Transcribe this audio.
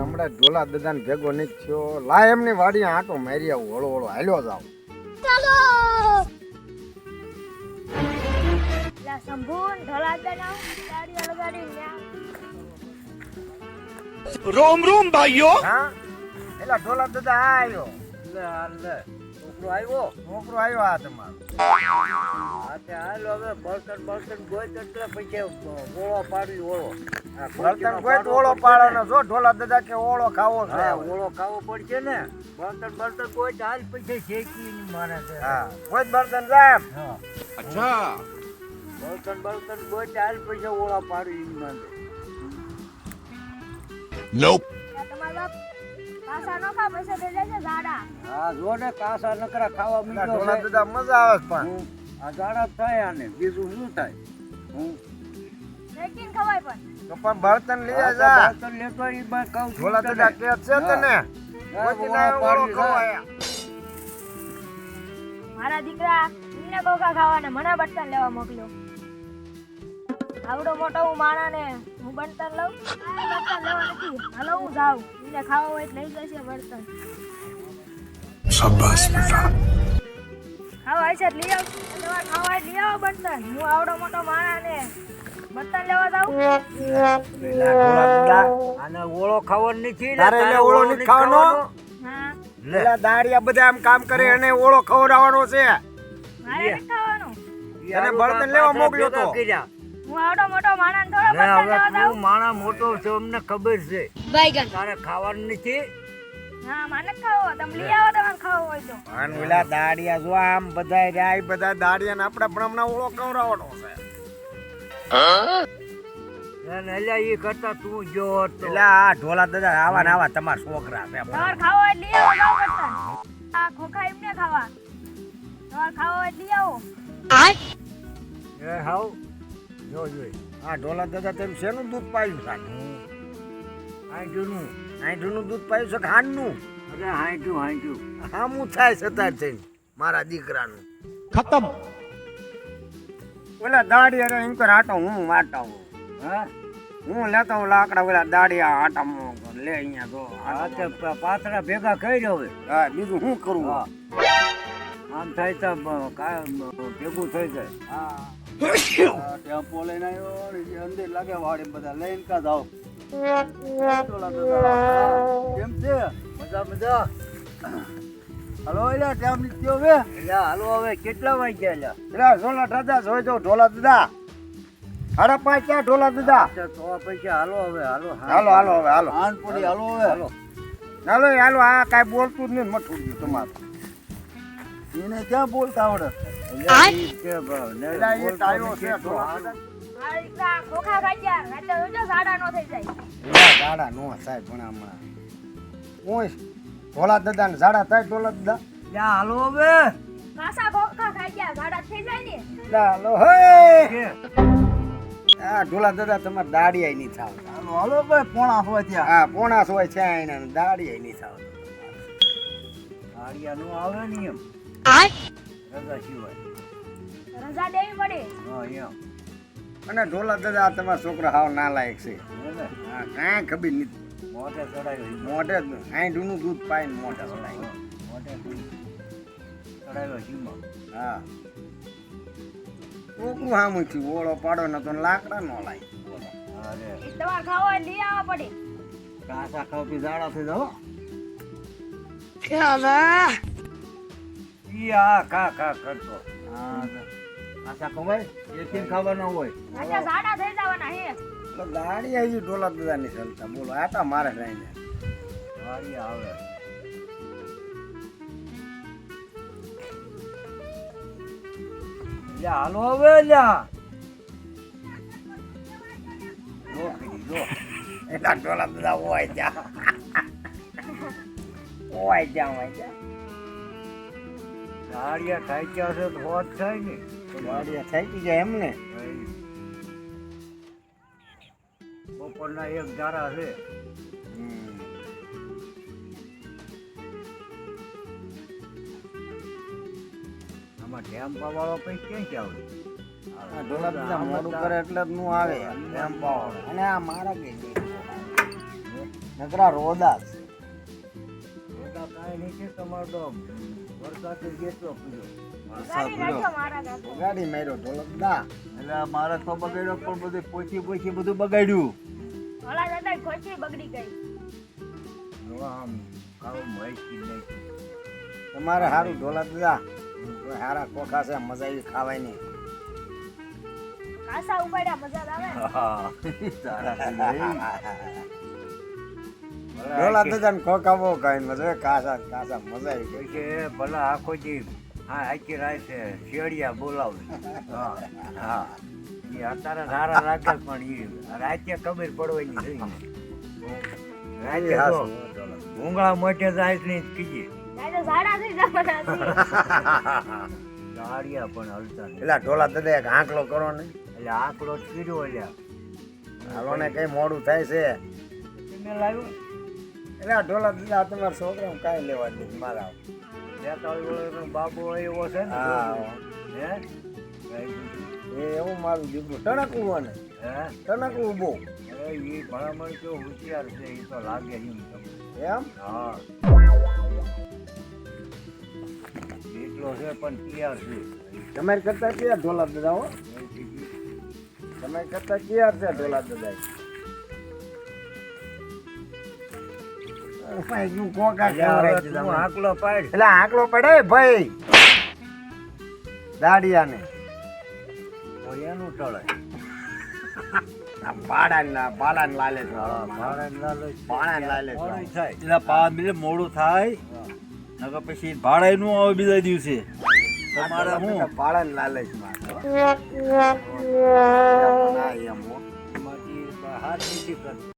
હમણાં ઢોલા દદાન ભેગો નહીં થયો. લા એમની વાડી આંટો મારી આવું હળો હળો હાલ્યો જાવ ચાલો! લા સંભૂન ઢોલા રોમ રોમ ભાઈઓ! હા? એલા ઢોલા દદા આયો. લે લે. છોકરો આવ્યો? છોકરો આવ્યો આ તમારો. આતે હાલો હવે બળતણ બળતણ ગોય એટલે પછી ઓળો પાડી ઓળો. બળતણ ગોઈ તો ઓળો પાડવાનો જો ઢોલા દાદા કે ઓળો ખાવો છે ઓળો ખાવો પડશે ને. બળતણ બળતણ ગોઈ હાલ પછી શેકી મારે છે. હા ગોઈ બળતણ સાહેબ અચ્છા. બળતણ બળતણ ગોઈ તો હાલ પછી ઓળો પાડવી માંગે. નોપ તમારા પાસા નો ખા પૈસા થઈ જાય ઝાડા હા જો ને કાસા નકરા ખાવા એલા ઢોલા દાદા મજા આવે પણ. આ જાડા થાય આને બીજું શું થાય? હું. શેકીને ખવાય પણ. તો પણ બળતણ લઈ તો જા બળતણ લેતો ઈ બા કહું ઢોલા દાદા કે છે તને? કોઈ ના ઓળો ખવાય મારા દીકરા કોકા ખાવાને મને બર્તન લેવા મોકલ્યો. આવડો મોટો હું માણા ને હું બર્તન લઉં? આ લેવા નથી હાલો હું જાઉં. બીજા ખાવા હોય લઈ જશે બળતણ શાબાશ બેટા. ખાવા હશે લઈ આવ તમારે ખાવા લઈ આવો બળતણ હું આવડો મોટો માણા ને. બળતણ લેવા જાઉં? આને ઓળો ખાવો નથી તારે એને ઓળો નથી ખાવાનો? હા. દાડિયા બધા આમ કામ કરે અને ઓળો ખવડાવવાનો છે. મારે ખાવાનો. એને બળતણ લેવા મોકલ્યો તો. હું આવડો મોટો માણસ થોડો લે, બર્તન હવે લેવા તું માણસ મોટો છે અમને ખબર છે. તારે ખાવાનું નથી? હા માને ખાવો તમે લઈ આવો તમારે ખાવો હોય તો. અને પેલા દાડિયા જો આમ બધા રાય બધા દાડિયા ને આપણે પણ હમણાં ઓળો ખવડાવવાનો છે. ઈ કરતા તું જો તો. આ ઢોલા દાદા આવા ને આવા તમારા છોકરા છે તમારે ખાવો હોય લઈ આવો જાઓ આ ખોખા એમને ખાવા. તમારે ખાવો હોય લઈ આવો. એ હાવ. જો જોઈ આ ઢોલા દાદા તેમ શેનું દૂધ પાયું સાહેબ આંઠુંનું. આંઠુંનું દૂધ પાયું છે ખાંડનું અરે હાંઠું હાંઠું. હામું થાય સતાર થઈને મારા દીકરાનું. ખતમ. ઓલા દાડી અરે એમ કર આટો હું વાટા હું? હા હું લેતો હું લાકડા ઓલા દાડી આટા લે અહીંયા જો. આ પાથરા ભેગા કરી હવે હા બીજું શું કરું? આમ થાય તો ભેગું થઈ જાય. હા. ટેમ્પો લઈને આવ્યો ને જે અંદર લાગે વાડે બધા લઈને કા જાવ કેમ છે મજા મજા હલો એટલે ટેમ નીકળ્યો હવે એટલે હાલો હવે કેટલા વાગ્યા લ્યા પેલા ઢોલા દાદા જોઈ જો ઢોલા દાદા સાડા પાંચ ક્યાં ઢોલા દાદા તો પૈસા હાલો. હવે હાલો હાલો હાલો. હવે હાલો આન પડી હાલો હવે હાલો. હાલો હાલો આ કાંઈ બોલતું જ નહીં મઠું તમારું. એને ક્યાં બોલતા આવડે? ઝાડા થાય ઢોલા દાદા હાલો હવે કાસા ખોખા ખાઈ ગયા ઝાડા થઈ જાય ને હાલો હે આ ઢોલા દાદા તમારે દાડિયા નહીં થાવ હાલો ભાઈ પોણા હોય ત્યાં હા પોણા હોય છે એના દાડિયા નહીં થાવ દાડિયા નો આવે ને રજા સિવાય. રજા દેવી પડે. હા એમ. અને ઢોલા દાદા આ તમારા છોકરા હાવ નાલાયક છે. હા કાંઈ ખબર નથી. મોઢે ચડાવ્યો ઈ. મોઢે આંઢનું દૂધ પાઈને મોઢે ચડાય. મોઢે ચડાવ્યો સીમા હા. કોકરું હામું થયું. ઓળો પાડો ને તો લાકડા નો લાય. દવા તમારે ખાવો લઈ આવવા પડે. કાસા ખાવતી જાડા થઈ જાઓ. ઈ આ કા ખા કરતો. હા કાસા ખવાય એથી ખાવાના હોય? રાતે ઝાડા થઈ જવાના હે. તો દાડી આવી ઢોલા દાદા ની ચાલતા બોલો તા મારે રહીને ગાડી આવે. લ્યા હાલો હવે લ્યા. જો જો. એટલા ઢોલા દાદા હોય ત્યાં. હોય ત્યાં હોય ત્યાં. ગાડિયા થાક્યા છે તો હોત થાય ને. ગાડિયા જાય એમને. બપોરના એક ધારા છે. આમાં ટેમ્પા વાળો પછી ક્યાં આ આવે? ઢોલા દાદા મોડું કરે એટલે જ નું આવે. એમ પાવ અને આ મારા કે નકરા રોદા નહીં છે તમારો તો વરસાદ ગાડી માર્યો ઢોલક દા એટલે મારા તો બગાડ્યો પણ બધું પોચી પોચી બધું બગાડ્યું. ઓલા દાદા ખોચી બગડી ગઈ. આમ ખાવું માહિતી નહીં તમારે સારું ઢોલક દા સારા કોખા છે મજા આવી ખાવાની. કાસા ઉપાડ્યા મજા આવે. હા સિવાય. ઢોલા દાદા ને ખોખા બહુ કાઈ મજા આવે. કાસા કાસા મજા આવી ગઈ. પછી ભલા આખો જી હા આખી રાત છે શેડિયા બોલાવે. હા હા. એ અત્યારે સારા રાખે પણ એ રાતે ખબર પડવાની થઈ રાતે તો હાસું. ભૂંગળા મોટે જાય નહીં કીજે. જવાના પણ હલતા એટલે પેલા ઢોલા દાદા એક આંકલો કરો ને. એટલે આંકડો કર્યો એટલે. હાલો ને કઈ મોડું થાય છે. મેં લાવ્યું. એટલે આ ઢોલા દીધા તમારા છોકરા કાંઈ લેવા દે મારા બાબુ એવો છે ને? હે એ એવું મારું દીકરું. ટણકવું હોય હે? ટણકવું બહુ એ ભલામણ તો હોશિયાર છે એ તો લાગે એમ તમને. એમ? હા. એટલો છે પણ તૈયાર છે. તમારી કરતા ક્યાં ઢોલા દાદા હો. તમારી કરતા ક્યાં છે ઢોલા દાદા ભાઈ કોકા એટલે હવે કેવડાવી તું આંકલો પાડ. એટલે આંકલો પડે ભાઈ. દાડિયાને. એનું ટળે. છે. છે. મોડું થાય. પછી ભાડા નું આવે બીજા દિવસે. તમારે હું? છે મારે. ના, એમ હો.